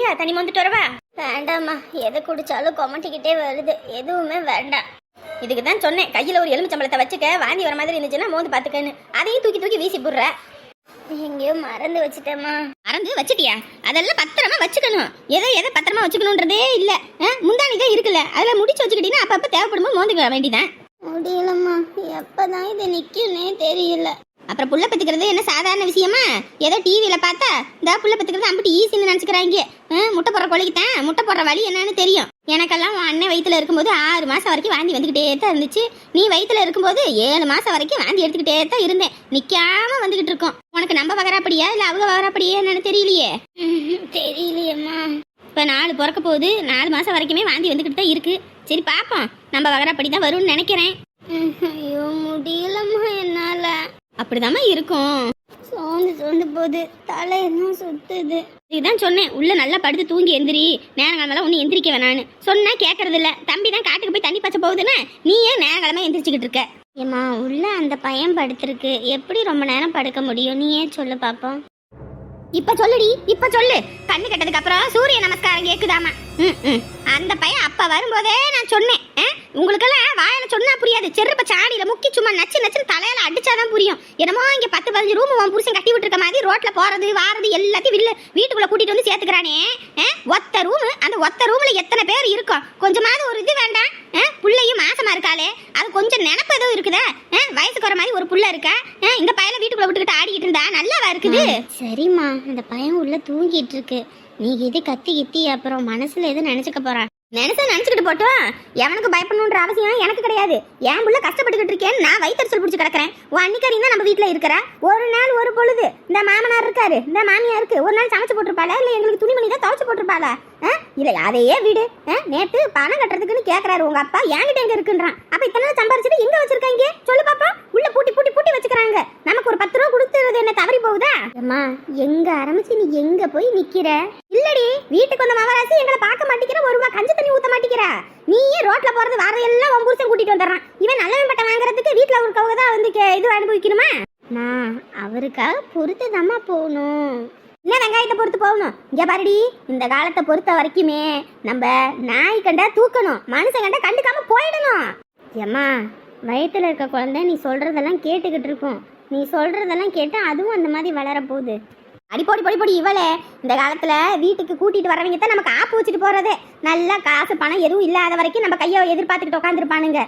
குடிக்கிறியா தண்ணி மொந்துட்டு வரவா வேண்டாம்மா. எதை குடிச்சாலும் கொமட்டிக்கிட்டே வருது. எதுவுமே வேண்டாம். இதுக்கு தான் சொன்னேன். கையில ஒரு எலுமிச்சம்பளத்தை வச்சுக்க வாந்தி வர மாதிரி இருந்துச்சுன்னா மோந்து பாத்துக்கன்னு அதையும் தூக்கி தூக்கி வீசி போடுற. எங்கேயோ மறந்து வச்சுட்டேம்மா. மறந்து வச்சிட்டியா? அதெல்லாம் பத்திரமா வச்சுக்கணும். எதை எதை பத்திரமா வச்சுக்கணுன்றதே இல்ல. முந்தானி தான் இருக்குல்ல. அதுல முடிச்சு வச்சுக்கிட்டீங்கன்னா அப்பப்ப தேவைப்படும்போது மோந்துக்க வேண்டியதான் முடியலம்மா. எப்பதான் இது நிக்கும்னே தெரியல. அப்புறம் புள்ள பெத்துக்கிறது என்ன சாதாரண விஷயமா? ஏதோ டிவியில பார்த்தா இந்த புள்ள பெத்துக்கிறது அம்பிட்டு ஈஸின்னு நினைச்சுக்கிறாங்க. முட்டை போடுற கோழிக்கு தான் முட்டை போடுற வழி என்னன்னு தெரியும். எனக்கெல்லாம் உன் அண்ணன் வயித்துல இருக்கும்போது ஆறு மாசம் வரைக்கும் வாந்தி வந்துகிட்டே தான் இருந்துச்சு. நீ வயித்துல இருக்கும்போது ஏழு மாசம் வரைக்கும் வாந்தி எடுத்துக்கிட்டே தான் இருந்தேன். நிக்காம வந்துகிட்டு இருக்கோம். உனக்கு நம்ம வகராப்படியா இல்ல அவங்க வகராப்படியா என்னன்னு தெரியலையே? தெரியலையேம்மா. இப்ப நாலு பிறக்க போகுது நாலு மாசம் வரைக்குமே வாந்தி வந்துகிட்டு தான் இருக்கு. சரி பாப்போம். நம்ம வகராப்படி தான் வரும்னு நினைக்கிறேன். ஐயோ முடியலம்மா என்னால. அப்படிதாம்மா இருக்கும். சோர்ந்து சோர்ந்து போகுது. தலையெல்லாம் சுத்துது? இதுதான் சொன்னேன். உள்ள நல்லா படுத்து தூங்கி எந்திரி. நேரங்காலமெல்லாம் ஒன்றும் எந்திரிக்க வேணான்னு. சொன்னா கேட்கறது இல்ல தம்பி தான் காட்டுக்கு போய் தண்ணி பச்சை போகுதுன்னு. நீயே நேரங்காலமா எந்திரிச்சுக்கிட்டு இருக்க? ஏம்மா உள்ள அந்த பையன் படுத்திருக்கு. எப்படி ரொம்ப நேரம் படுக்க முடியும்? நீயே சொல்லு பாப்போம். இப்ப சொல்லுடி இப்ப சொல்லு கண்ணு கட்டதுக்கு அப்புறம் சூரிய நமஸ்காரம் கேக்குதாமா ம், ம். அந்த பையன் அப்ப வரும்போதே நான் சொன்னேன் ஆ? உங்களுக்கெல்லாம் வாயில சொன்னா புரியாது செருப்ப சாடியில முக்கி சும்மா நச்சு நச்சுன்னு தலையில அடிச்சாதான் புரியும் என்னமோ இங்க பத்து பதினஞ்சு ரூம் உன் புருஷன் கட்டி விட்டுருக்க மாதிரி ரோட்ல போறது வாரது எல்லாத்தையும் வில்ல வீட்டுக்குள்ள கூட்டிட்டு வந்து சேர்த்துக்கிறானே ஆ? ஒத்த ரூம் அந்த ஒத்த ரூம்ல எத்தனை பேர் இருக்கும் கொஞ்சமாவது ஒரு இது வேண்டாம் ஆ? மாசமா இருக்காளே அது கொஞ்சம் நினப்பு எதுவும் இருக்குதா ஆ? வயசுக்கு வர மாதிரி ஒரு புள்ள இருக்கா ஆ? இந்த வீட்டுக்குள்ள விட்டுக்கிட்டு ஆடிக்கிட்டு இருந்தா நல்லாவா இருக்குது சரிம்மா அந்த பையன் உள்ள தூங்கிட்டு இருக்கு. நீ இது கத்தி கித்தி அப்புறம் மனசுல எது நினைச்சுக்க போறான் நினைச்சா நினைச்சுக்கிட்டு போட்டோம் எவனுக்கு பயப்படணுன்ற அவசியம் எனக்கு கிடையாது. என் புள்ள கஷ்டப்பட்டுக்கிட்டு இருக்கேன் நான் வயிற்றுச்சல் பிடிச்சி கிடக்குறேன். உன் அன்னிக்காரி தான் நம்ம வீட்டில் இருக்கிற. ஒரு ஒரு பொழுது. இந்த மாமனார் இருக்காரு. இந்த மாமியார் இருக்கு ஒரு நாள் சமைச்சு போட்டிருப்பாளா? இல்லை எங்களுக்கு துணிமணி தான் துவைச்சு போட்டிருப்பாளா? இல்லை அதையே வீடு. நேற்று நேத்து பணம் கட்டுறதுக்குன்னு கேட்கறாரு உங்க அப்பா. என்கிட்ட எங்க இருக்குன்றான். அப்ப இத்தனை நாள் சம்பாரிச்சுட்டு எங்க வச்சிருக்காங்க சொல்லு பாப்பா. உள்ள பூட்டி பூட்டி பூட்டி வச்சுக்கிறாங்க. நமக்கு ஒரு பத்து ரூபா கொடுத்துறது என்ன தவறி போகுதா? அம்மா எங்க ஆரம்பிச்சு நீ எங்க போய் நிக்கிற? இல்லடி வீட்டுக்கு வந்த மாமராசி எங்களை பார்க்க மாட்டேங்கிற. ஒரு ரூபா கஞ்சி தண்ணி ஊத்த மாட்டேங்கிற. நீயே ரோட்ல போறது வர எல்லாம் உன் புருஷன் கூட்டிட்டு வந்துடுறான். இவன் நல்லவன் பட்டம் வாங்குறதுக்கு வீட்டுல ஒரு தான் வந்து கே- இது அனுபவிக்கணுமா? நான் அவருக்காக பொறுத்துதாம்மா போகணும். என்ன வெங்காயத்தை பொறுத்து போகணும்? இங்கே பாருடி இந்த காலத்தை பொறுத்த வரைக்குமே நம்ம நாய் கண்டா தூக்கணும் மனுஷன் கண்டா கண்டுக்காம போயிடணும். ஏம்மா வயித்துல இருக்க குழந்தை நீ சொல்றதெல்லாம் கேட்டுக்கிட்டு இருக்கும். நீ சொல்றதெல்லாம் கேட்டால் அதுவும் அந்த மாதிரி வளரப்போகுது. போகுது அடி போடி போடி போடி இவளே. இந்த காலத்தில் வீட்டுக்கு கூட்டிகிட்டு வரவங்க தான் நமக்கு ஆப்பு வச்சுட்டு போகிறது நல்லா காசு பணம் எதுவும் இல்லாத வரைக்கும் நம்ம கையை எதிர்பார்த்துக்கிட்டு உட்காந்துருப்பானுங்க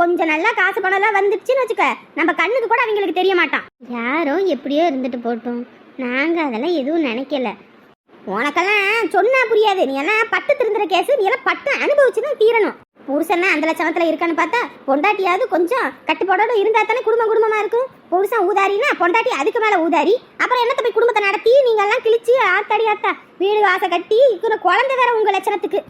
கொஞ்சம் நல்லா காசு பணம் எல்லாம் வந்துடுச்சுன்னு வச்சுக்க. நம்ம கண்ணுக்கு கூட அவங்களுக்கு தெரிய மாட்டான். யாரோ எப்படியோ இருந்துட்டு போட்டோம். நாங்கள் அதெல்லாம் எதுவும் நினைக்கல. உனக்கெல்லாம் சொன்னா புரியாது. நீ எல்லாம் பட்டு திருந்துற கேஸ்? நீ எல்லாம் பட்டு அனுபவிச்சு தான் தீரணும். புருஷன்னா அந்த லட்சணத்தில் இருக்கான்னு பார்த்தா பொண்டாட்டியாவது கொஞ்சம் கட்டுப்பாடோட இருந்தா தானே குடும்பம் குடும்பமாக இருக்கும். புருஷன் ஊதாரின்னா பொண்டாட்டி அதுக்கு மேலே ஊதாரி. அப்புறம் என்னத்த போய் குடும்பத்தை நடத்தி நீங்கள்லாம் கிழிச்சு ஆத்தாடி ஆத்தா. வீடு வாசை கட்டி இருக்கிற குழந்தை வேற உங்கள் லட்சணத்துக்கு.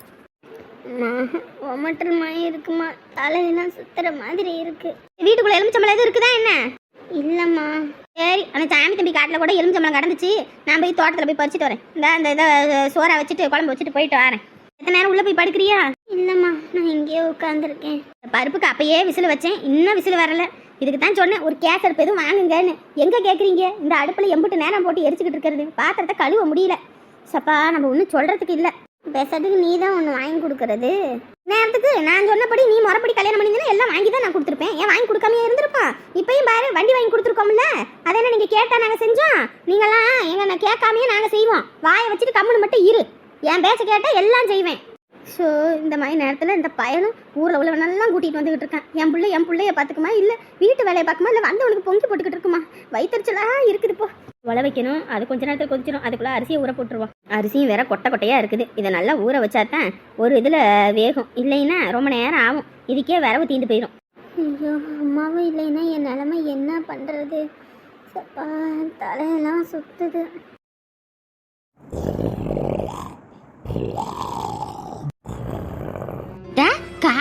ஒமட்டல் இருக்குமா? தலையெல்லாம் சுத்துற மாதிரி இருக்கு. வீட்டுக்குள்ள எலுமிச்சம்பளம் எதுவும் இருக்குதா என்ன? இல்லம்மா. சரி. அந்த சாமி தம்பி காட்டில் கூட எலுமிச்சம்பளம் கடந்துச்சு. நான் போய் தோட்டத்தில் போய் பறிச்சுட்டு வரேன். இந்த அந்த இதை சோறா வச்சுட்டு குழம்பு வச்சுட்டு போயிட்டு வரேன். எத்தனை நேரம் உள்ளே போய் படுக்கிறியா? இல்லைம்மா நான் இங்கேயே உட்காந்துருக்கேன் பருப்புக்கு அப்பயே விசில் வச்சேன் இன்னும் விசில் வரல. இதுக்கு தான் சொன்னேன் ஒரு கேஸ் அடுப்பு எதுவும் வாங்குங்கன்னு. எங்கே கேட்குறீங்க இந்த அடுப்பில் எம்பிட்டு நேரம் போட்டு எரிச்சுக்கிட்டு இருக்கிறது. பாத்திரத்தை கழுவ முடியல. சப்பா நம்ம ஒன்றும் சொல்கிறதுக்கு இல்லை. பேசுறதுக்கு நீ தான் ஒன்று வாங்கி கொடுக்கறது. நேரத்துக்கு நான் சொன்னபடி நீ முறைப்படி கல்யாணம் பண்ணியிருந்தா எல்லாம் வாங்கி தான் நான் கொடுத்துருப்பேன். ஏன் வாங்கி கொடுக்காமயே இருந்திருப்போம் இப்பயும் பாரு வண்டி வாங்கி கொடுத்துருக்கோம்ல. அதை என்ன நீங்கள் கேட்டால் நாங்கள் செஞ்சோம்? நீங்களாம் எங்க நான் கேட்காமையே நாங்கள் செய்வோம். வாயை வச்சுட்டு கம்முன்னு மட்டும் இரு. என் பேச கேட்டால் எல்லாம் செய்வேன். ஸோ இந்த மாதிரி நேரத்தில் இந்த பயனும் ஊரில் உள்ளவனெல்லாம் கூட்டிகிட்டு வந்துகிட்டு இருக்கான். என் பிள்ளை என் பிள்ளைய பார்த்துக்குமா? இல்லை வீட்டு வேலையை பார்க்குமா? இல்லை வந்தவனுக்கு பொங்கி போட்டுக்கிட்டு இருக்குமா? வயிற்றுச்சலா இருக்குது இப்போ உழ வைக்கணும். அது கொஞ்ச நேரத்தில் கொதிச்சிடும் அதுக்குள்ளே அரிசியை ஊற போட்டுருவோம். அரிசியும் வேற கொட்டை கொட்டையாக இருக்குது. இதை நல்லா ஊற வச்சா தான் ஒரு இதில் வேகும். இல்லைன்னா ரொம்ப நேரம் ஆகும். இதுக்கே விரவு தீந்து போயிடும் ஐயோ அம்மாவும் இல்லைன்னா என் நிலமை என்ன பண்ணுறது சப்பா தலையெல்லாம் சுத்துது.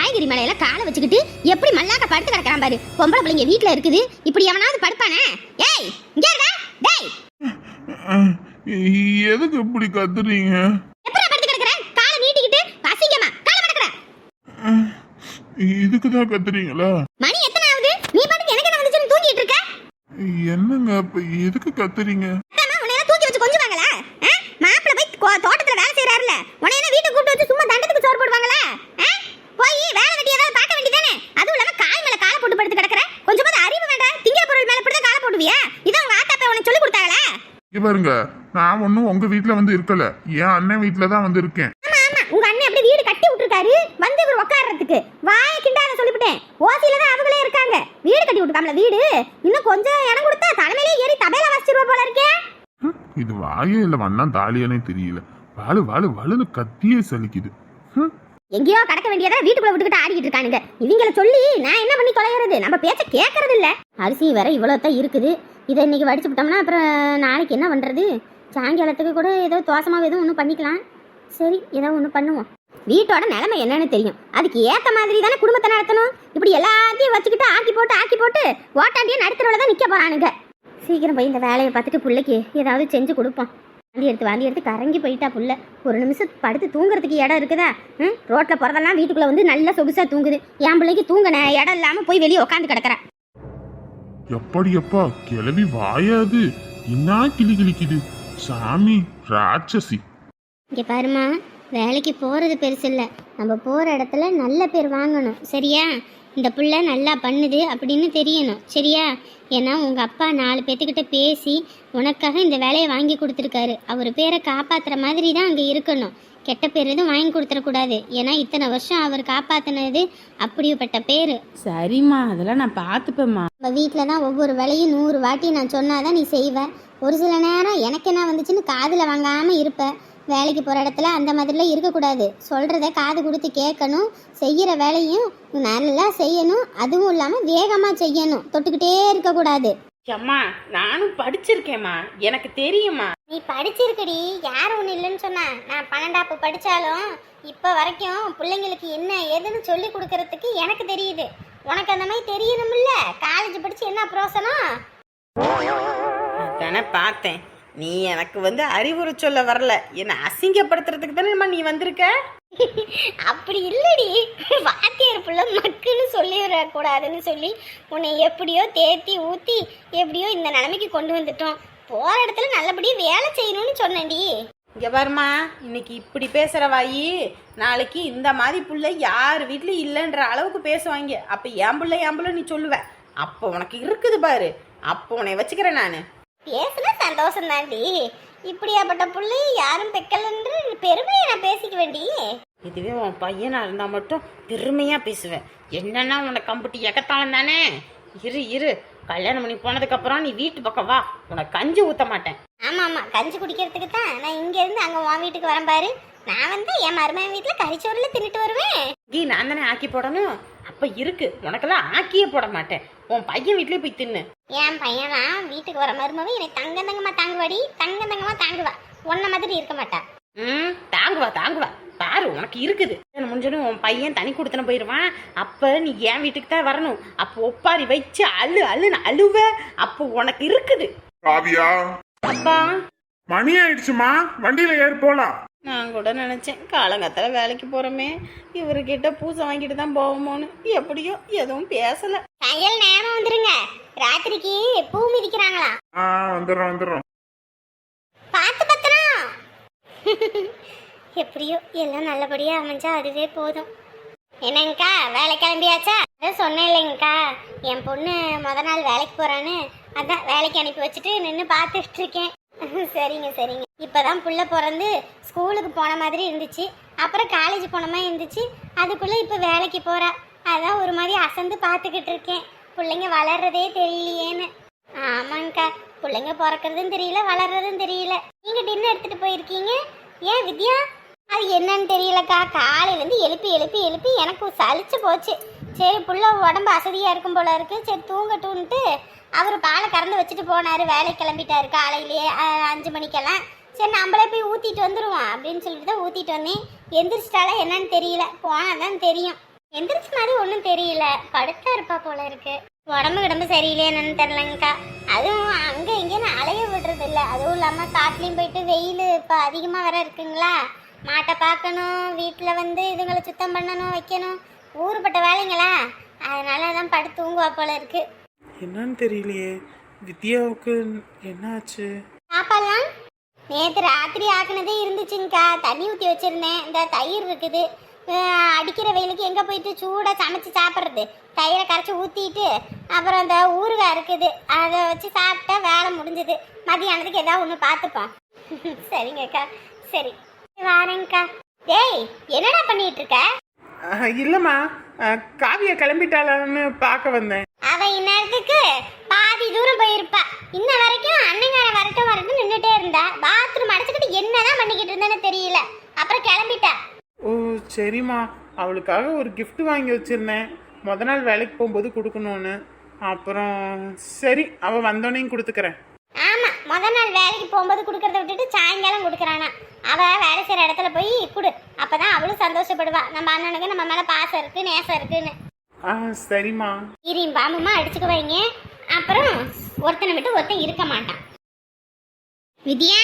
காய்கறி மேலையில காலை வச்சுக்கிட்டு எப்படி மல்லாக்க படுத்து கிடக்கிறான் பாரு. பொம்பளை பிள்ளைங்க வீட்ல இருக்குது. இப்படி எவனாவது படுப்பானே? ஏய் இங்க இருடா. டேய். அஹ், எதுக்கு இப்படி கத்துறீங்க? எப்பறம் படுத்து கிடக்குற? காலை நீட்டிக்கிட்டு அசிங்கமா காலை மடக்குற இதுக்கு தான் கத்துறீங்களா? மணி எத்தனை ஆகுது? நீ பாட்டுக்கு எனக்கு என்ன வந்துச்சுன்னு தூங்கிட்டு இருக்க? என்னங்க இப்ப எதுக்கு கத்துறீங்க? உன்னை தூக்கி வச்சு கொஞ்சுவாங்களா? ஆ? மாப்பிள்ளை போய் தோட்டத்துல வேலை செய்யறாருல உன்னை என்ன வீட்டுக்கு கூப்பிட்டு வச்சு சும்மா தண்டத்துக்கு சோறு போடுவாங்களா ஆ? போய் வேலை வெட்டி ஏதாவது பார்க்க வேண்டியதானே அதுவும் இல்லாம கால் மேல காலை போட்டு படுத்து கிடக்குற கொஞ்சமாவது அறிவு வேண்டாம் திங்கிற பொருள் மேல இப்படிதான் காலை போடுவியா இதான் உங்க ஆத்தாப்பா உனக்கு சொல்லி கொடுத்தாங்களா? இங்க பாருங்க நான் ஒன்றும் உங்க வீட்ல வந்து இருக்கல. என் அண்ணன் வீட்ல தான் வந்து இருக்கேன். ஆமா ஆமா. உங்க அண்ணன் அப்படியே வீடு கட்டி விட்டுருக்காரு? வந்து இவர் உட்கார்றதுக்கு வாய கிண்டாத சொல்லிவிட்டேன். ஓசியில தான் அவங்களே இருக்காங்க. வீடு கட்டி விட்டுருக்காமல வீடு? இன்னும் கொஞ்சம் இடம் கொடுத்தா தலைமையிலே ஏறி தபையில வச்சிருவா போல இருக்கே. இது வாயே இல்ல வண்ணா தாலியானே தெரியல. வாழு வாழு வாழுன்னு கத்தியே சலிக்குது. எங்கேயோ கடக்க வேண்டியதை வீட்டுக்குள்ள விட்டுக்கிட்டு ஆடிக்கிட்டு இருக்கானுங்க. இவங்கள சொல்லி நான் என்ன பண்ணி தொலைகிறது? நம்ம பேச்ச கேட்கறது இல்ல. அரிசி வேற இவ்வளோ தான் இருக்குது. இதை இன்னைக்கு வடிச்சு விட்டோம்னா அப்புறம் நாளைக்கு என்ன பண்றது? சாயங்காலத்துக்கு கூட ஏதோ தோசமாக எதுவும் ஒன்று பண்ணிக்கலாம். சரி ஏதோ ஒன்று பண்ணுவோம். வீட்டோட நிலைமை என்னன்னு தெரியும். அதுக்கு ஏற்ற மாதிரி தானே குடும்பத்தை நடத்தணும்? இப்படி எல்லாத்தையும் வச்சுக்கிட்டு ஆக்கி போட்டு ஆக்கி போட்டு ஓட்டாண்டியே நடுத்தரோட தான் நிற்க போகிறானுங்க சீக்கிரம் போய் இந்த வேலையை பார்த்துட்டு பிள்ளைக்கு ஏதாவது செஞ்சு கொடுப்போம். வாந்தி எடுத்து வாந்தி எடுத்து கரங்கி போயிட்டா புள்ள. ஒரு நிமிஷம் படுத்து தூங்குறதுக்கு இடம் இருக்குதா? ம்? ரோட்ல போறதெல்லாம் வீட்டுக்குள்ள வந்து நல்லா சொகுசா தூங்குது. என் பிள்ளைக்கு தூங்க நே- இடம் இல்லாம போய் வெளியே உட்காந்து கிடக்குறா. எப்படி எப்பா கிளவி வாயாது என்ன கிளி கிளிக்குது? சாமி ராட்சசி. இங்கே பாருமா வேலைக்கு போகிறது பெருசு இல்லை. நம்ம போகிற இடத்துல நல்ல பேர் வாங்கணும். சரியா? இந்த புள்ள நல்லா பண்ணுது அப்படின்னு தெரியணும். சரியா? ஏன்னா உங்கள் அப்பா நாலு பேர்த்துக்கிட்ட பேசி உனக்காக இந்த வேலையை வாங்கி கொடுத்துருக்காரு. அவர் பேரை காப்பாற்றுற மாதிரி தான் அங்கே இருக்கணும். கெட்ட பேர் எதுவும் வாங்கி கொடுத்துடக்கூடாது. ஏன்னா இத்தனை வருஷம் அவர் காப்பாற்றினது அப்படிப்பட்ட பேர். சரிம்மா அதெல்லாம் நான் பார்த்துப்பேம்மா. நம்ம வீட்டில் தான் ஒவ்வொரு வேலையும் நூறு வாட்டி நான் சொன்னாதான் நீ செய்வ. ஒரு சில நேரம் எனக்கு என்ன வந்துச்சுன்னு காதில் வாங்காமல் இருப்ப. வேலைக்கு போகிற இடத்துல அந்த மாதிரிலாம் இருக்கக்கூடாது. சொல்கிறத காது கொடுத்து கேட்கணும். செய்கிற வேலையும் நல்லா செய்யணும். அதுவும் இல்லாமல் வேகமாக செய்யணும். தொட்டுக்கிட்டே இருக்கக்கூடாது. அம்மா நானும் படிச்சிருக்கேம்மா. எனக்கு தெரியுமா நீ படிச்சிருக்கடி. யாரும் ஒன்றும் இல்லைன்னு சொன்னா? நான் பன்னெண்டாப்பு படித்தாலும் இப்போ வரைக்கும் பிள்ளைங்களுக்கு என்ன ஏதுன்னு சொல்லி கொடுக்கறதுக்கு எனக்கு தெரியுது. உனக்கு அந்த மாதிரி தெரியணும்ல? காலேஜ் படித்து என்ன பிரோசனம் அதானே பார்த்தேன். நீ எனக்கு வந்து அறிவுரை சொல்ல வரல. என்னை அசிங்கப்படுத்துறதுக்கு தானே நீ வந்திருக்க? அப்படி இல்லடி. வாத்தியார் புள்ள மக்குன்னு சொல்லி கூடாதுன்னு சொல்லி உன்னை எப்படியோ தேத்தி ஊத்தி எப்படியோ இந்த நிலைமைக்கு கொண்டு வந்துட்டோம். போற இடத்துல நல்லபடியா வேலை செய்யணும்னு சொன்னேன்டி. இங்க பாருமா இன்னைக்கு இப்படி பேசுற வாயி நாளைக்கு இந்த மாதிரி புள்ள யார் வீட்லயும் இல்லைன்ற அளவுக்கு பேசுவாங்க. அப்ப என் புள்ள என் புள்ள நீ சொல்லுவ. அப்போ உனக்கு இருக்குது பாரு. அப்போ உன்னை வச்சுக்கிறேன் நான். பேசுனா சந்தோஷம் தாண்டி இப்படியாப்பட்ட புள்ளைய யாரும் பெக்கலன்று பெருமையை நான் பேசிக்க வேண்டி இதுவே உன் பையனா இருந்தா மட்டும் பெருமையா பேசுவேன். என்னன்னா உனக்கு கம்புட்டி எகத்தாலும் தானே? இரு இரு. கல்யாணம் பண்ணி போனதுக்கு அப்புறம் நீ வீட்டு பக்கம் வா. உனக்கு கஞ்சி ஊத்த மாட்டேன். ஆமா ஆமா. கஞ்சி குடிக்கிறதுக்கு தான் நான் இங்க இருந்து அங்க உன் வீட்டுக்கு வரேன் பாரு. நான் வந்து என் மருமகன் வீட்டுல கறிச்சோறுல தின்னுட்டு வருவேன். கீ நான் தானே ஆக்கி போடணும்? அப்ப இருக்கு. உனக்கெல்லாம் ஆக்கியே போட மாட்டேன். உன் பையன் வீட்லயே போய் தின்னு. என் பையன்லாம் வீட்டுக்கு வர மருமவ என்னை தங்க தங்கமா தாங்குவாடி. தங்க தங்கமா தாங்குவா. உன்ன மாதிரி இருக்க மாட்டா. ம் தாங்குவா தாங்குவா. பாரு உனக்கு இருக்குது. முடிஞ்சோடனே உன் பையன் தனி கொடுத்தன போயிடுவான் அப்ப நீ என் வீட்டுக்கு தான் வரணும். அப்போ ஒப்பாரி வச்சு அழு அழுன்னு அழுவ. அப்போ உனக்கு இருக்குது. காவியா? அப்பா. மணி ஆயிடுச்சுமா. வண்டியில ஏறி போலாம். நான் கூட நினச்சேன் காலங்கத்தில் வேலைக்கு போகிறோமே இவர்கிட்ட பூசை வாங்கிட்டு தான் போவோமோன்னு. எப்படியோ எதுவும் பேசலை. சாயங்காலம் நேரம் வந்துருங்க. ராத்திரிக்கு பூ மிதிக்கிறாங்களா? ஆ வந்துடுறோம் வந்துடுறோம். பார்த்து பத்திரம். எப்படியோ எல்லாம் நல்லபடியா அமைஞ்சா அதுவே போதும். என்னங்கக்கா வேலை கிளம்பியாச்சா? அதான் சொன்னேன் இல்லைங்கக்கா. என் பொண்ணு முத நாள் வேலைக்கு போறான்னு. அதான் வேலைக்கு அனுப்பி வச்சுட்டு நின்று பார்த்துட்டு இருக்கேன். சரிங்க சரிங்க. இப்போதான் புள்ள பிறந்து ஸ்கூலுக்கு போன மாதிரி இருந்துச்சு. அப்புறம் காலேஜ் போன மாதிரி இருந்துச்சு. அதுக்குள்ளே இப்போ வேலைக்கு போகிறா அதான் ஒரு மாதிரி அசந்து பார்த்துக்கிட்டு இருக்கேன். பிள்ளைங்க வளர்றதே தெரியலையேன்னு. ஆமாங்கக்கா பிள்ளைங்க பிறக்கிறதும் தெரியல வளர்றதும் தெரியல. நீங்கள் டின்னர் எடுத்துகிட்டு போயிருக்கீங்க? ஏன் வித்யா? அது என்னன்னு தெரியலக்கா. காலையிலேருந்து எழுப்பி எழுப்பி எழுப்பி எனக்கு சளிச்சு போச்சு. சரி புள்ள உடம்பு அசதியாக இருக்கும் போல இருக்குது சரி தூங்கட்டும்ன்ட்டு அவர் பாலை கறந்து வச்சுட்டு போனார் வேலைக்கு கிளம்பிட்டாரு காலையிலேயே அஞ்சு மணிக்கெல்லாம். சரி நம்மளே போய் ஊற்றிட்டு வந்துடுவோம் அப்படின்னு சொல்லிட்டு தான் ஊற்றிட்டு வந்தேன். எந்திரிச்சிட்டாலே என்னன்னு தெரியல. போனால் தான் தெரியும். எந்திரிச்ச மாதிரி ஒன்றும் தெரியல. படுத்தா இருப்பா போல இருக்கு. உடம்பு கிடம்பு சரியில்லையே என்னன்னு தெரிலங்கக்கா அதுவும் அங்கே இங்கேன்னு அலைய விடுறது இல்லை அதுவும் இல்லாமல் காட்டுலேயும் போயிட்டு வெயில் இப்போ அதிகமாக வேற இருக்குங்களா? மாட்டை பார்க்கணும் வீட்டில் வந்து இதுங்களை சுத்தம் பண்ணணும் வைக்கணும். ஊறுபட்ட வேலைங்களா? அதனால தான் படுத்து தூங்குவா போல இருக்குது என்னன்னு தெரியலையே. வித்யாவுக்கு என்னாச்சு? சாப்பாடலாம் நேற்று ராத்திரி ஆக்குனதே இருந்துச்சுங்கக்கா தண்ணி ஊற்றி வச்சிருந்தேன். இந்த தயிர் இருக்குது. அடிக்கிற வெயிலுக்கு எங்கே போயிட்டு சூடாக சமைச்சு சாப்பிட்றது? தயிரை கரைச்சி ஊற்றிட்டு அப்புறம் இந்த ஊறுகாய் இருக்குது. அதை வச்சு சாப்பிட்டா வேலை முடிஞ்சுது. மதியானத்துக்கு ஏதாவது ஒன்று பார்த்துப்போம். சரிங்கக்கா. சரி. வாரேங்க்கா டேய் என்னடா பண்ணிட்டு இருக்க? இல்லம்மா. காவியா கிளம்பிட்டாளான்னு பார்க்க வந்தேன். அவ இந்நேரத்துக்கு பாதி தூரம் போயிருப்பா. இன்ன வரைக்கும் அண்ணங்கார வரட்டும் வரட்டும் நின்றுட்டே இருந்தா. பாத்ரூம் அடைச்சிக்கிட்டு என்னதான் பண்ணிக்கிட்டு இருந்தேன்னு தெரியல. அப்புறம் கிளம்பிட்டா. ஓ சரிம்மா. அவளுக்காக ஒரு gift வாங்கி வச்சிருந்தேன். முத நாள் வேலைக்கு போகும்போது கொடுக்கணும்னு. அப்புறம் சரி அவள் வந்தோடனையும் கொடுத்துக்கிறேன். ஆமா முத நாள் வேலைக்கு போகும்போது கொடுக்கறத விட்டுட்டு சாயங்காலம் கொடுக்குறானா. அவ வேலை செய்யற இடத்துல போய் கொடு. அப்பதான் அவளும் சந்தோஷப்படுவா. நம்ம அண்ணனுக்கு நம்ம மேல பாசம் இருக்கு நேசம் இருக்குன்னு. ஆ சரிம்மா. இரியும் பாம்புமா அடிச்சுக்க வைங்க அப்புறம் ஒருத்தனை விட்டு ஒருத்தன் இருக்க மாட்டான். வித்யா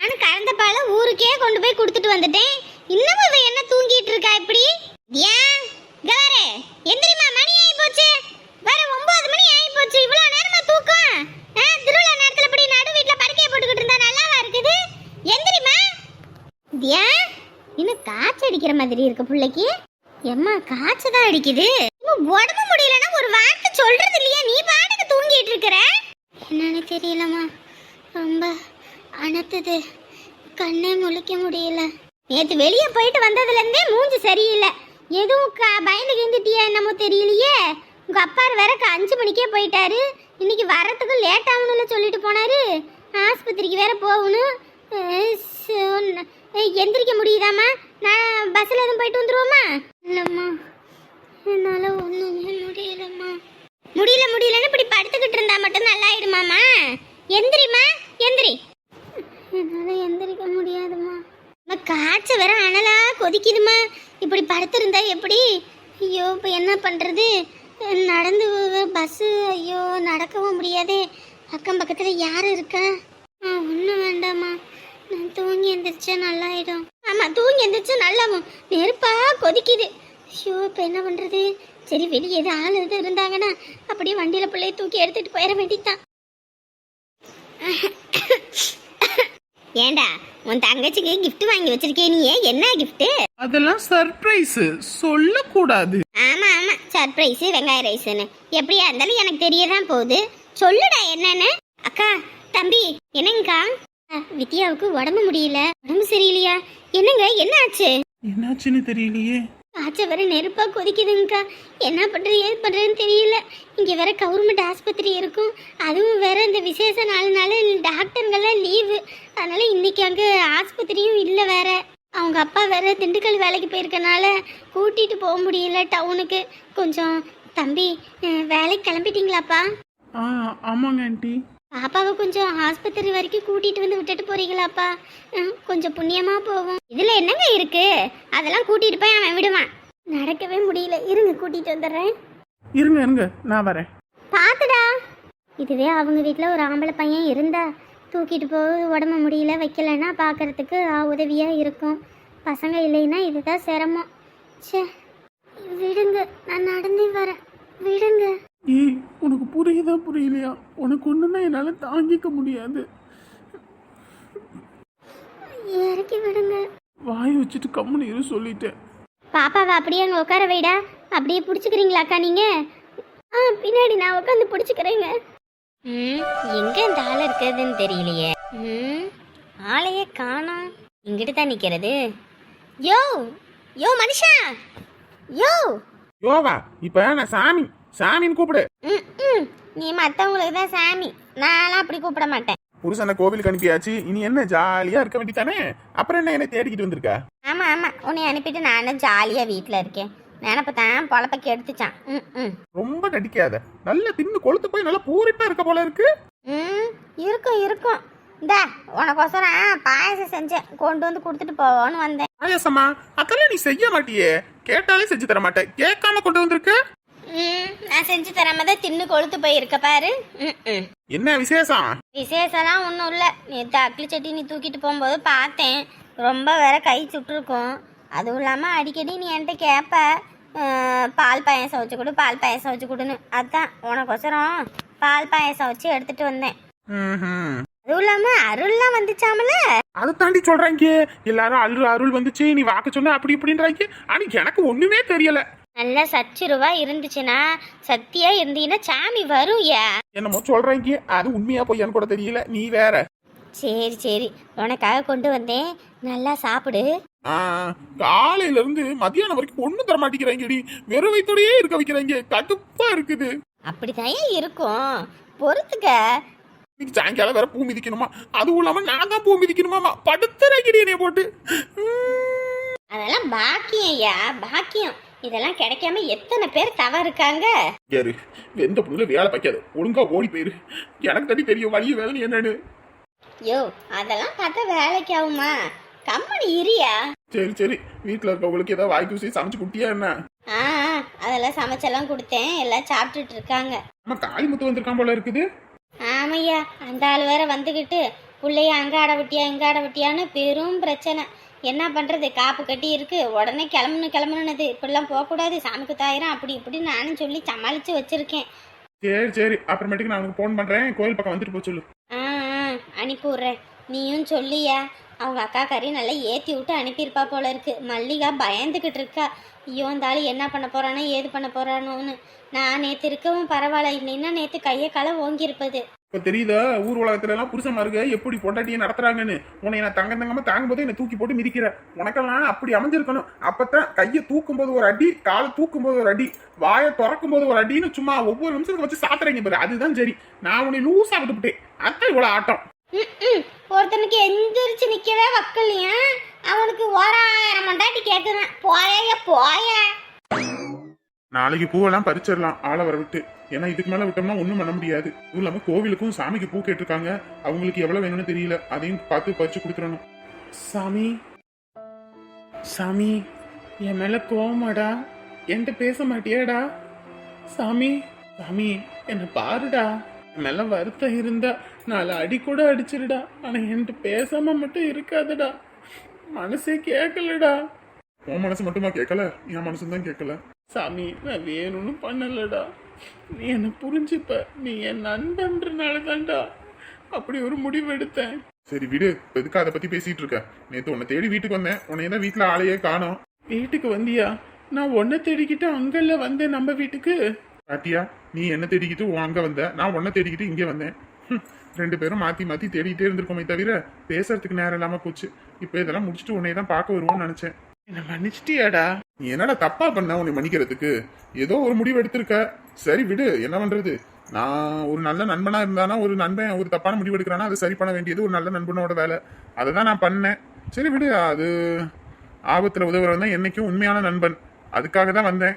நான் கறந்த பாலை ஊருக்கே கொண்டு போய் கொடுத்துட்டு வந்துட்டேன். இன்னமும் இவ என்ன தூங்கிட்டு இருக்கா இப்படி? வித்யா இங்க எந்திரிமா மணி ஆகி போச்சு. வேற ஒன்பது மணி ஆகி போச்சு. இவ்வளவு நேரமா தூக்கம். திருவிழா நேரத்துல இப்படி நடு வீட்டுல படுக்கைய போட்டுக்கிட்டு இருந்தா நல்லாவா இருக்குது? எந்திரிமா வித்யா இன்னும் காய்ச்சல் அடிக்கிற மாதிரி இருக்கு பிள்ளைக்கு. எம்மா காய்ச்சல் தான் அடிக்குது. உடம்பு முடியலன்னா ஒரு வார்த்தை சொல்றது இல்லையா. நீ பாட்டுக்கு தூங்கிட்டு இருக்கிற? என்னன்னு தெரியலம்மா. ரொம்ப அனத்துது. கண்ணே முழிக்க முடியல. நேத்து வெளியே போயிட்டு வந்ததுல இருந்தே மூஞ்சி சரியில்லை. எதுவும் க- பயந்து கிந்துட்டியா என்னமோ தெரியலையே. உங்க அப்பா வேற அஞ்சு மணிக்கே போயிட்டாரு. இன்னைக்கு வரத்துக்கு லேட் ஆகணும்னு சொல்லிட்டு போனாரு. ஆஸ்பத்திரிக்கு வேற போகணும். எந்திரிக்க முடியுதாம்மா? நான் பஸ்ஸில் எதுவும் போயிட்டு வந்துருவோமா? இல்லைம்மா. என்னால் ஒன்றுமே முடியலம்மா. முடியல முடியலன்னு இப்படி படுத்துக்கிட்டு இருந்தா மட்டும் நல்லா ஆயிடுமாமா எந்திரிம்மா எந்திரி. என்னால் எந்திரிக்க முடியாதும்மா. நம்ம காய்ச்சல் வேற அனலா கொதிக்குதுமா இப்படி படுத்திருந்தா எப்படி? ஐயோ இப்போ என்ன பண்ணுறது நடந்து பஸ்ஸு ஐயோ நடக்கவும் முடியாது. அக்கம் பக்கத்தில் யார் இருக்கா? ஆ ஒன்றும் வேண்டாம்மா. நான் தூங்கி எந்திரிச்சா நல்லாயிடும். ஆமாம் தூங்கி எந்திரிச்சா நல்லாவும். நெருப்பாக கொதிக்குது. ஐயோ இப்போ என்ன பண்ணுறது சரி வெளியே எது ஆள் எது இருந்தாங்கன்னா அப்படியே வண்டியில் பிள்ளைய தூக்கி எடுத்துகிட்டு போயிட வேண்டியதுதான். ஏண்டா உன் தங்கச்சிக்கு gift வாங்கி வச்சிருக்கே நீ? என்ன gift? அதெல்லாம் சர்ப்ரைஸ் சொல்லக்கூடாது. ஆமா ஆமா சர்ப்ரைஸ் வெங்காய ரைஸ்னு எப்படியா இருந்தாலும் எனக்கு தெரியதான் போகுது. சொல்லுடா என்னன்னு. அக்கா தம்பி என்னங்கக்கா? வித்யாவுக்கு உடம்பு முடியல. உடம்பு சரியில்லையா? என்னங்க என்ன ஆச்சு என்னாச்சுன்னு தெரியலையே. காய்ச்சல் வேற நெருப்பாக கொதிக்குதுங்கக்கா. என்ன பண்ணுறது ஏது பண்ணுறதுன்னு தெரியல. இங்கே வேற கவர்மெண்ட் ஆஸ்பத்திரி இருக்கும். அதுவும் வேற இந்த விசேஷ நாளுனால டாக்டருங்கெல்லாம் லீவு. அதனால இன்னைக்கு அங்கே ஆஸ்பத்திரியும் இல்லை வேற. அவங்க அப்பா வேற திண்டுக்கல் வேலைக்கு போயிருக்கனால கூட்டிட்டு போக முடியல டவுனுக்கு. கொஞ்சம் தம்பி வேலைக்கு கிளம்பிட்டீங்களாப்பா? ஆ ஆமாங்க ஆண்டி. பாப்பாவை கொஞ்சம் ஆஸ்பத்திரி வரைக்கும் கூட்டிட்டு வந்து விட்டுட்டு போறீங்களாப்பா? கொஞ்சம் புண்ணியமா போகும். இதுல என்னங்க இருக்கு? அதெல்லாம் கூட்டிட்டு போய் அவன் விடுவான். நடக்கவே முடியல. இருங்க கூட்டிட்டு வந்துடுறேன். இருங்க இருங்க. நான் வரேன். பாத்துடா. இதுவே அவங்க வீட்டில் ஒரு ஆம்பளை பையன் இருந்தா தூக்கிட்டு போக உடம்பு முடியல வைக்கலைன்னா பார்க்கறதுக்கு உதவியா இருக்கும். பசங்க இல்லைன்னா இதுதான் சிரமம். ச்சே விடுங்க. நான் நடந்தே வரேன். விடுங்க. ஏய் உனக்கு புரியுதா புரியலையா? உனக்கு ஒண்ணுன்னா என்னால தாங்கிக்க முடியாது. இறக்கி விடுங்க. வாய் வச்சுட்டு கம்முன்னு இரு சொல்லிட்டேன். பாப்பாவை அப்படியே அங்கே உட்கார வைடா. அப்படியே பிடிச்சிக்கிறீங்களாக்கா நீங்கள் ஆ பின்னாடி நான் உட்காந்து பிடிச்சிக்கிறேங்க. ம் எங்கே இந்த ஆள் இருக்கிறதுன்னு தெரியலையே. ம் ஆளையே காணோம். இங்கிட்டு தான் நிற்கிறது யோ யோ மனுஷா. யோ. யோவா இப்ப நான் சாமி சாமின்னு கூப்பிடு. நீ மற்றவங்களுக்கு தான் சாமி. நான்லாம் அப்படி கூப்பிட மாட்டேன். புருஷனை கோவிலுக்கு அனுப்பியாச்சு. இனி என்ன ஜாலியா இருக்க வேண்டியதானே அப்புறம் என்ன என்ன தேடிக்கிட்டு வந்திருக்க? ஆமாம் ஆமாம் உன்னை அனுப்பிட்டு நானும் ஜாலியாக வீட்டில் இருக்கேன். நினப்பு தான் பொழப்ப கெடுத்துச்சான் ரொம்ப நடிக்காத. நல்லா தின்னு கொளுத்து போய் நல்லா பூரிப்பா இருக்க போல இருக்கு. ம் இருக்கும் இருக்கும். இந்தா உனக்கோசரம் பாயசம் செஞ்சேன். கொண்டு வந்து கொடுத்துட்டு போவோன்னு வந்தேன். ஆயாசம்மா அதெல்லாம் நீ செய்ய மாட்டியே. கேட்டாலே செஞ்சு தர மாட்டேன். கேட்காம கொண்டு வந்திருக்க? நான் செஞ்சு தராம தான் தின்னு கொழுத்து போயிருக்க பாரு. என்ன விசேஷம்? விசேஷம்லாம் ஒன்றும் இல்லை. நேற்று அக்லி சட்டி நீ தூக்கிட்டு போகும்போது பார்த்தேன். ரொம்ப வேற கை சுட்டுருக்கும். அதுவும் இல்லாமல் அடிக்கடி நீ என்கிட்ட கேட்ப பால் பாயசம் வச்சு கொடு பால் பாயசம் வச்சு கொடுன்னு. அதான் உனக்கொசரம் பால் பாயசம் வச்சு எடுத்துட்டு வந்தேன். அதுவும் இல்லாம அருள்லாம் வந்துச்சாமல? அதை தாண்டி சொல்றாங்க. எல்லாரும் அருள் அருள் வந்துச்சு. நீ வாக்க சொன்ன அப்படி இப்படின்றாங்க. ஆனா எனக்கு ஒண்ணுமே தெரியல. நல்ல சச்சுருவா இருந்துச்சுன்னா சத்தியா இருந்தீங்கன்னா சாமி வரும் யா என்னமோ சொல்றாங்க. அது உண்மையா பொய்யான்னு கூட தெரியல. நீ வேற. சரி சரி. உனக்காக கொண்டு வந்தேன். நல்லா சாப்பிடு. ஆ, காலையில இருந்து மதியானம் வரைக்கும் ஒண்ணும் தர மாட்டேங்கிறாங்கடி. வெறும் வயித்தோடயே இருக்க வைக்கிறாங்க. கடுப்பா இருக்குது. அப்படிதான் இருக்கும். பொறுத்துக்க. இன்னைக்கு சாயங்காலம் வேற பூ மிதிக்கணுமா? அதுவும் இல்லாம நான் தான் பூ மிதிக்கணுமாமா? படுத்துறாங்கடி என்னைய போட்டு. அதெல்லாம் பாக்கியம் ஐயா. பாக்கியம். இதெல்லாம் கிடைக்காம எத்தனை பேர் தவ இருக்காங்க யாரு எந்த புள்ள வேலை வைக்காது? ஒழுங்கா ஓடி போயிரு. எனக்கு தட்டி தெரியும் வழிய வேதனை என்னன்னு. யோ அதெல்லாம் பார்த்தா வேலைக்கு ஆகுமா? கம்மனி இரியா சரி சரி. வீட்டுல இருக்கவங்களுக்கு ஏதாவது வாய்க்கு வச்சு சமைச்சு குட்டியா என்ன? ஆ அதெல்லாம் சமைச்செல்லாம் கொடுத்தேன். எல்லாம் சாப்பிட்டுட்டு இருக்காங்க. நம்ம காய் முத்து வந்திருக்கான் போல இருக்குது. ஆமையா அந்த ஆள் வேற வந்துக்கிட்டு பிள்ளைய அங்க ஆட விட்டியா இங்க ஆட விட்டியான்னு பெரும் பிரச்சனை. என்ன பண்றது? காப்பு கட்டி இருக்கு. உடனே கிளம்பணும் கிளம்பணுனது இப்படிலாம் போகக்கூடாது. சாமிக்கு தாயிரம். அப்படி இப்படி நானும் சொல்லி சமாளிச்சு வச்சிருக்கேன். சரி சரி. அப்புறமேட்டுக்கு நான் உனக்கு ஃபோன் பண்றேன். கோயில் பக்கம் வந்துட்டு போக சொல்லு. ஆ ஆ, அனுப்பி விட்றேன் நீயும் சொல்லியா? அவங்க அக்கா கறி நல்லா ஏற்றி விட்டு அனுப்பியிருப்பா போல இருக்கு. மல்லிகா பயந்துக்கிட்டு இருக்கா. ஐயோ இந்த ஆளு என்ன பண்ண போறானோ ஏது பண்ண போறானோன்னு. நான் நேற்று இருக்கவும் பரவாயில்ல. இல்லைன்னா நேற்று கையை காலை ஓங்கியிருப்பது. இப்போ தெரியுதா? ஊர் உலகத்துல எல்லாம் புருஷமா இருக்க எப்படி பொண்டாட்டியை நடத்துறாங்கன்னு? உன்னை நான் தங்க தங்கமா தாங்கும் போது என்னை தூக்கி போட்டு மிதிக்கிற. உனக்கெல்லாம் அப்படி அமைஞ்சிருக்கணும். அப்பத்தான் கையை தூக்கும் போது ஒரு அடி காலை தூக்கும் போது ஒரு அடி வாயை திறக்கும் போது ஒரு அடின்னு சும்மா ஒவ்வொரு நிமிஷத்துக்கு வச்சு சாத்துறீங்க பாரு. அதுதான் சரி. நான் உன்னை லூஸா விட்டுவிட்டேன் அதான் இவ்வளவு ஆட்டம். ம் ஒருத்தனுக்கு எந்திரிச்சு நிக்கவே வக்கலையா அவனுக்கு ஓராயிரம் மண்டாட்டி கேட்குறேன் போய போய. நாளைக்கு பூவெல்லாம் பறிச்சிடலாம் ஆளை வர விட்டு ஏன்னா இதுக்கு மேல விட்டோம்னா ஒண்ணும் பண்ண முடியாது. இதுவும் இல்லாம கோவிலுக்கும் சாமிக்கு பூ கேட்டிருக்காங்க. அவங்களுக்கு எவ்வளவு வேணும்னு தெரியல. அதையும் பார்த்து பறிச்சு கொடுத்துடணும். சாமி. சாமி என் மேல கோவமாடா. என்கிட்ட பேச மாட்டியாடா. சாமி சாமி என்ன பாருடா. மேல வருத்தம் இருந்தா நாலு அடி கூட அடிச்சிருடா. ஆனா என்கிட்ட பேசாம மட்டும் இருக்காதுடா. மனசே கேட்கலடா உன் மனசு மட்டுமா கேட்கல என் மனசு தான் கேட்கல சாமி நான் வேணும்னு பண்ணலடா. நீ என்ன புரிஞ்சுப்ப? நீ என் நண்பன்றனால தான்டா. அப்படி ஒரு முடிவு எடுத்தேன். சரி விடு. எதுக்கு அதை பத்தி பேசிட்டு இருக்க? நேத்து உன்னை தேடி வீட்டுக்கு வந்தேன். உன்னை தான் வீட்டுல ஆளையே காணோம். வீட்டுக்கு வந்தியா? நான் உன்னை தேடிக்கிட்டு அங்கல்ல வந்தேன் நம்ம வீட்டுக்கு. பாட்டியா நீ என்ன தேடிக்கிட்டு அங்க வந்த. நான் உன்னை தேடிக்கிட்டு இங்கே வந்தேன். ரெண்டு பேரும் மாத்தி மாத்தி தேடிக்கிட்டே இருந்திருக்கோமே தவிர பேசுறதுக்கு நேரம் இல்லாம போச்சு. இப்போ இதெல்லாம் முடிச்சுட்டு உன்னை தான் பார்க்க வருவோம்னு நினைச்சேன். என்ன மன்னிச்சிட்டியாடா? நீ என்னடா தப்பா பண்ண? உன்னை மன்னிக்கிறதுக்கு. ஏதோ ஒரு முடிவு எடுத்திருக்க. சரி விடு என்ன பண்றது? நான் ஒரு நல்ல நண்பனா இருந்தானா ஒரு நண்பன் ஒரு தப்பான முடிவு எடுக்கிறானா அதை சரி பண்ண வேண்டியது ஒரு நல்ல நண்பனோட வேலை. அதை தான் நான் பண்ணேன். சரி விடு அது ஆபத்தில் உதவுறவன் தான் என்றைக்கும் உண்மையான நண்பன். அதுக்காக தான் வந்தேன்.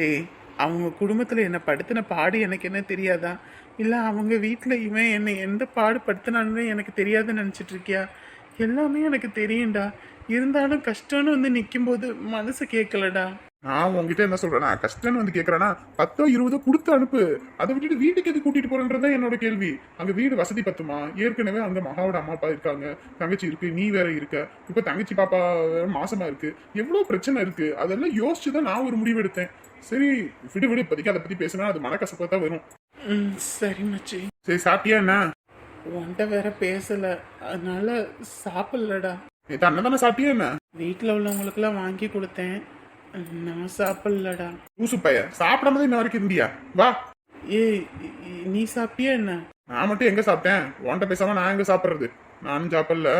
டேய் அவங்க குடும்பத்தில் என்னை படுத்தின பாடு எனக்கு என்ன தெரியாதா? இல்லை அவங்க வீட்ல இவன் என்னை எந்த பாடு படுத்தினான்னு எனக்கு தெரியாதுன்னு நினச்சிட்ருக்கியா எல்லாமே எனக்கு தெரியும்டா. இருந்தாலும் கஷ்டம்னு வந்து நிக்கும்போது மனசு கேட்கலடா. நான் உங்ககிட்ட என்ன சொல்றேன்னா கஷ்டம்னு வந்து கேக்குறேன்னா பத்தோ இருபதோ கொடுத்து அனுப்பு. அதை விட்டுட்டு வீட்டுக்கு எது கூட்டிட்டு போறன்றதான் என்னோட கேள்வி. அங்க வீடு வசதி பத்துமா? ஏற்கனவே அங்க மகாவோட அம்மா அப்பா இருக்காங்க. தங்கச்சி இருக்கு நீ வேற இருக்க. இப்ப தங்கச்சி பாப்பா மாசமா இருக்கு. எவ்வளவு பிரச்சனை இருக்கு. அதெல்லாம் யோசிச்சு தான் நான் ஒரு முடிவு எடுத்தேன். சரி விடு விடு. இப்போதைக்கு அதை பத்தி பேசினா அது மனக்கசப்பா தான் வரும். சரி மச்சி. சரி சாப்பிட்டியா என்ன? உன்கிட்ட வேற பேசல. அதனால சாப்பிடலடா. நேற்று அண்ணன் தானே சாப்பிட்டியா என்ன? வீட்டில் உள்ளவங்களுக்குலாம் வாங்கி கொடுத்தேன். நான் சாப்பிடலடா. ஊசு பைய சாப்பிடாம இன்ன வரைக்கும் இருந்தியா? வா. ஏய் நீ சாப்பிட்டியா என்ன? நான் மட்டும் எங்க சாப்பிட்டேன்? உன்கிட்ட பேசாம நான் எங்க சாப்பிடுறது? நானும் சாப்பிடல.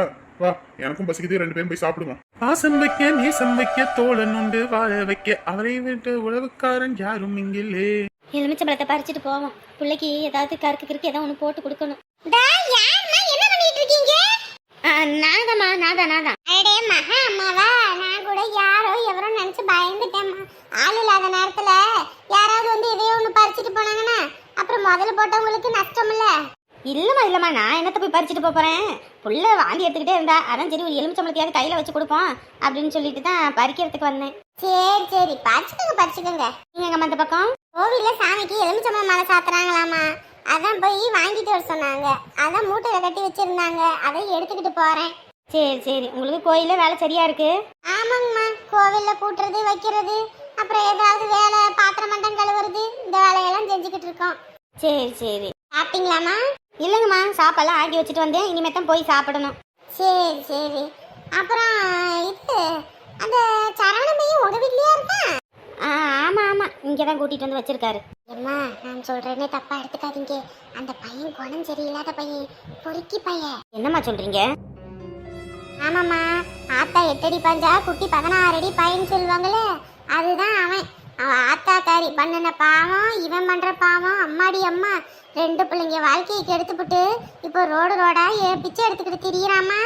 வா எனக்கும் பசிக்குது ரெண்டு பேரும் போய் சாப்பிடுவோம். பாசம் வைக்க நேசம் வைக்க தோழன் உண்டு வாழ வைக்க அவரை விட்டு உழவுக்காரன் யாரும் இங்கில்லே. எலுமிச்சம்பழத்தை பறிச்சுட்டு போவோம். பிள்ளைக்கு ஏதாவது கருக்கு கிறுக்கு ஏதாவது ஒன்று போட்டு கொடுக்கணும். நாதாம்மா நாதா நாதா. அடே மகா அம்மாவா நான் கூட யாரோ எவரோ நினைச்சு பயந்துட்டேம்மா. ஆள் இல்லாத நேரத்துல யாராவது வந்து இதையே ஒண்ணு பறிச்சுட்டு போனாங்கன்னா அப்புறம் முதல்ல போட்டவங்களுக்கு நஷ்டம் இல்ல இல்லம்மா இல்லம்மா நான் என்னத்த போய் பறிச்சுட்டு போறேன்? புள்ள வாந்தி எடுத்துக்கிட்டே இருந்தா அதான் சரி ஒரு எலுமிச்சம்பழத்தையாவது கையில வச்சு கொடுப்போம் அப்படின்னு சொல்லிட்டு தான் பறிக்கிறதுக்கு வந்தேன். சரி சரி பறிச்சுக்கோங்க பறிச்சுக்கோங்க. நீங்க அந்த பக்கம்? கோவில்ல சாமிக்கு எலுமிச்சம்பழம் மாலை சாத்துறாங்களாமா அதான் போய் வாங்கிட்டு வர சொன்னாங்க. அதான் மூட்டையில கட்டி வச்சிருந்தாங்க. அதை எடுத்துக்கிட்டு போறேன். சரி சரி. உங்களுக்கு கோயில்ல வேலை சரியா இருக்கு? ஆமாங்கம்மா. கோவில்ல கூட்டுறது வைக்கிறது அப்புறம் ஏதாவது வேலை பாத்திரம் மண்டம் கழுவுறது இந்த வேலையெல்லாம் செஞ்சுக்கிட்டு இருக்கோம். சரி சரி. சாப்பிட்டீங்களாம்மா? இல்லைங்கம்மா. சாப்பாடெல்லாம் ஆக்கி வச்சுட்டு வந்தேன். இனிமே தான் போய் சாப்பிடணும். சரி சரி. அப்புறம் இது அந்த சரவணமையும் உங்க வீட்லயே இருக்கா? ஆமாம் ஆமாம் இங்கே தான் கூட்டிகிட்டு வந்து வச்சிருக்காரு. அம்மா நான் சொல்றேன்னு தப்பா எடுத்துக்காதீங்க. அந்த பையன் குணம் சரியில்லாத பையன் பொறுக்கி பையன். என்னம்மா சொல்கிறீங்க ஆமாம்மா ஆத்தா எட்டடி பஞ்சா குட்டி பதினாறு அடி பையன் சொல்லுவாங்கல்ல அதுதான் அவன். அவன் ஆத்தாக்காரி பண்ணின பாவம் இவன் பண்ற பாவம் அம்மாடி அம்மா. ரெண்டு பிள்ளைங்க வாழ்க்கையை கெடுத்துப்புட்டு இப்போ ரோடு ரோடா ஏ பிச்சை எடுத்துக்கிட்டு திரியிறாமா?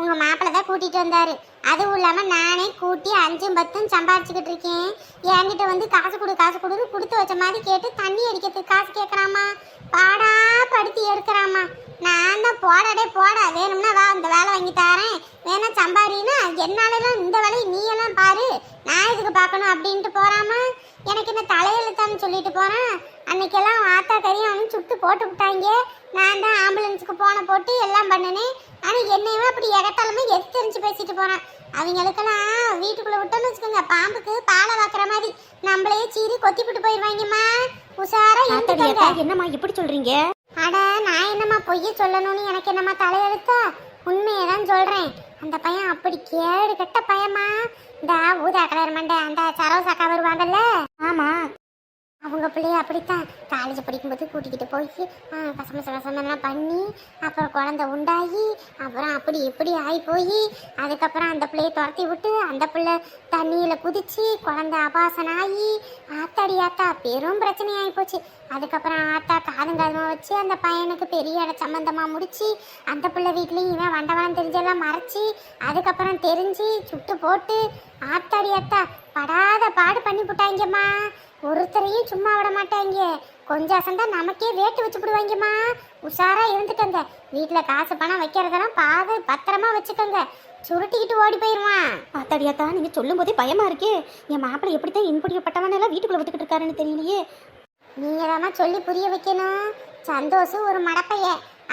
உங்கள் மாப்பிள்ளை தான் கூட்டிகிட்டு வந்தார். அதுவும் இல்லாமல் நானே கூட்டி அஞ்சும் பத்தும் சம்பாரிச்சுக்கிட்டு இருக்கேன். என்கிட்ட வந்து காசு கொடு காசு கொடுன்னு கொடுத்து வச்ச மாதிரி கேட்டு தண்ணி அடிக்கிறதுக்கு காசு கேட்கறாமா பாடா படுத்தி எடுக்கிறாமா? நான் தான் போடாடே போடா. வேணும்னா வா இந்த வேலை வாங்கி தரேன். வேணா சம்பாரினா என்னாலலாம் இந்த வேலையை நீ எல்லாம் பாரு. நான் இதுக்கு பார்க்கணும் அப்படின்ட்டு போகிறாமா எனக்கு என்ன தலையெழுத்தான்னு சொல்லிட்டு போகிறேன் அன்னைக்கெல்லாம் ஆத்தா கறியும் அவனும் சுட்டு போட்டு விட்டாங்க. நான் தான் ஆம்புலன்ஸுக்கு போன போட்டு எல்லாம் பண்ணினேன். ஆனால் என்னையவே அப்படி எகத்தாலுமே எது தெரிஞ்சு பேசிட்டு போறேன். அவங்களுக்கெல்லாம் வீட்டுக்குள்ள விட்டோன்னு வச்சுக்கோங்க பாம்புக்கு பாலை வாக்குற மாதிரி. நம்மளையே சீறி கொத்திப்பிட்டு போயிடுவாங்கம்மா உஷாரா என்னம்மா இப்படி சொல்கிறீங்க அட நான் என்னம்மா பொய்ய சொல்லணும்னு எனக்கு என்னம்மா தலையெழுத்தா? உண்மையை தான் சொல்றேன். அந்த பையன் அப்படி கேடு கெட்ட பையமா இந்த ஊதா கலர் மண்டை அந்த சரோசாக்கா வருவாங்கல்ல. ஆமாம் அவங்க பிள்ளைய அப்படித்தான் காலேஜ் படிக்கும்போது கூட்டிக்கிட்டு போய் கசம கசமெல்லாம் பண்ணி அப்புறம் குழந்தை உண்டாகி அப்புறம் அப்படி இப்படி ஆகி போய் அதுக்கப்புறம் அந்த பிள்ளைய துரத்தி விட்டு அந்த பிள்ளை தண்ணியில் குதிச்சு குழந்தை அபாசனம் ஆகி ஆத்தாடி ஆத்தா பெரும் பிரச்சனை ஆகி போச்சு. அதுக்கப்புறம் ஆத்தா காதுங்காதமாக வச்சு அந்த பையனுக்கு பெரிய இட சம்பந்தமாக முடிச்சு அந்த பிள்ளை வீட்லேயும் இவன் வண்டவனம் தெரிஞ்செல்லாம் மறைச்சி அதுக்கப்புறம் தெரிஞ்சு சுட்டு போட்டு ஆத்தாடி ஆத்தா படாத பாடு பண்ணி போட்டாங்கம்மா. ஒருத்தரையும் சும்மா விட மாட்டாங்க கொஞ்சம் அசந்தா நமக்கே வேட்டு வச்சு விடுவாங்கம்மா உஷாரா இருந்துக்கங்க வீட்டில் காசு பணம் வைக்கிறதெல்லாம் பாது பத்திரமா வச்சுக்கோங்க. சுருட்டிக்கிட்டு ஓடி போயிடுவான் அக்கா நீங்கள் சொல்லும் போதே பயமாக இருக்கே. என் மாப்பிள்ளை எப்படி தான் இன்படியப்பட்டவன் எல்லாம் வீட்டுக்குள்ளே விட்டுக்கிட்டு இருக்காருன்னு தெரியலையே. நீங்க தாம்மா சொல்லி புரிய வைக்கணும். சந்தோஷம் ஒரு மடப்பைய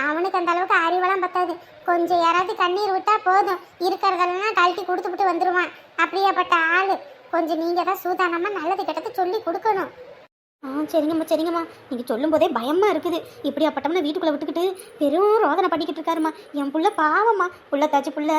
அவனுக்கு அந்த அளவுக்கு அறிவெல்லாம் பத்தாது. கொஞ்சம் யாராவது கண்ணீர் விட்டா போதும். இருக்கிறதெல்லாம் கழட்டி கொடுத்துட்டு வந்துருவான். அப்படியாப்பட்ட ஆளு. கொஞ்சம் நீங்கள் தான் சூதானமாக நல்லது கெட்டது சொல்லி கொடுக்கணும். ஆ சரிங்கம்மா சரிங்கம்மா. நீங்கள் சொல்லும் போதே பயமாக இருக்குது. இப்படி அப்பட்டம்னா வீட்டுக்குள்ளே விட்டுக்கிட்டு பெரும் ரோதனை பண்ணிக்கிட்டு இருக்காருமா என் புள்ள பாவம்மா. புள்ள தாச்சி புள்ள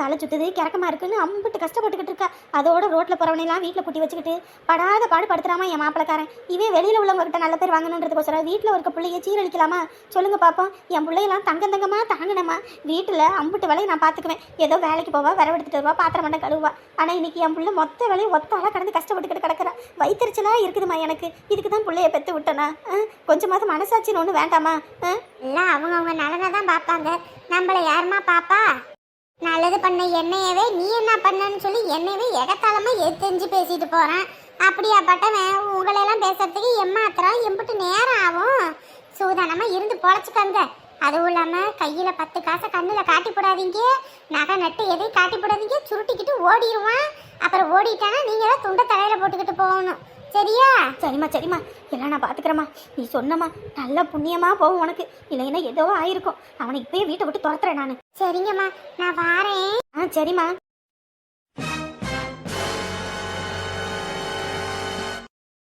தலை சுத்துது கிறக்கமாக இருக்குன்னு அம்பிட்டு கஷ்டப்பட்டுக்கிட்டு இருக்கா. அதோட ரோட்டில் போகிறவனையெல்லாம் வீட்டில் பூட்டி வச்சுக்கிட்டு படாத பாடு படுத்துறாமா என் மாப்பிளக்காரன். இவன் வெளியில் உள்ளவங்ககிட்ட நல்ல பேர் வாங்கணுன்றதுக்கோசரம் வீட்டில் இருக்க பிள்ளைய சீரழிக்கலாமா? சொல்லுங்கள் பாப்போம். என் பிள்ளையெல்லாம் தங்கம் தங்கமாக தாங்கினம்மா. வீட்டில் அம்புட்டு வேலையை நான் பார்த்துக்குவேன் ஏதோ வேலைக்கு போவா வரவெடுத்துட்டு வருவா பாத்திரம் மண்டை கழுவா ஆனால் இன்னைக்கு என் பிள்ளை மொத்த வேலையை ஒத்தாளாக கடந்து கஷ்டப்பட்டுக்கிட்டு கிடக்குறா. வயிற்றுச்சலாக இருக்குதுமா எனக்கு. இதுக்கு தான் பிள்ளைய பெற்று விட்டனா? கொஞ்சமாவது மனசாட்சின்னு ஒன்று வேண்டாமா? எல்லாம் அவங்கவுங்க நலனை தான் பார்ப்பாங்க நம்மள யாருமா பாப்பா? நல்லது பண்ண என்னையவே நீ என்ன பண்ணன்னு சொல்லி என்னையவே எகத்தாளமா எத்தெஞ்சு பேசிட்டு போகிறேன் அப்படியாப்பட்டவன் உங்களையெல்லாம் பேசுறதுக்கு எம்மாத்திரம் எம்பிட்டு நேரம் ஆகும். சூதானமாக இருந்து பொழைச்சிக்கங்க. அதுவும் இல்லாமல் கையில் பத்து காசை கண்ணில் காட்டி போடாதீங்க. நகை நட்டு எதையும் காட்டி போடாதீங்க. சுருட்டிக்கிட்டு ஓடிடுவான் அப்புறம் ஓடிட்டானா நீங்கள் தான் துண்டை தலையில் போட்டுக்கிட்டு போகணும். சரியா? சரிம்மா சரிம்மா. எல்லாம் நான் பார்த்துக்கிறேம்மா நீ சொன்னம்மா நல்ல புண்ணியமா போகும் உனக்கு. இல்லைன்னா ஏதோ ஆயிருக்கும். அவனை இப்பயே வீட்டை விட்டு துரத்துறேன் நான். சரிங்கம்மா நான் வாரேன். ஆ சரிம்மா.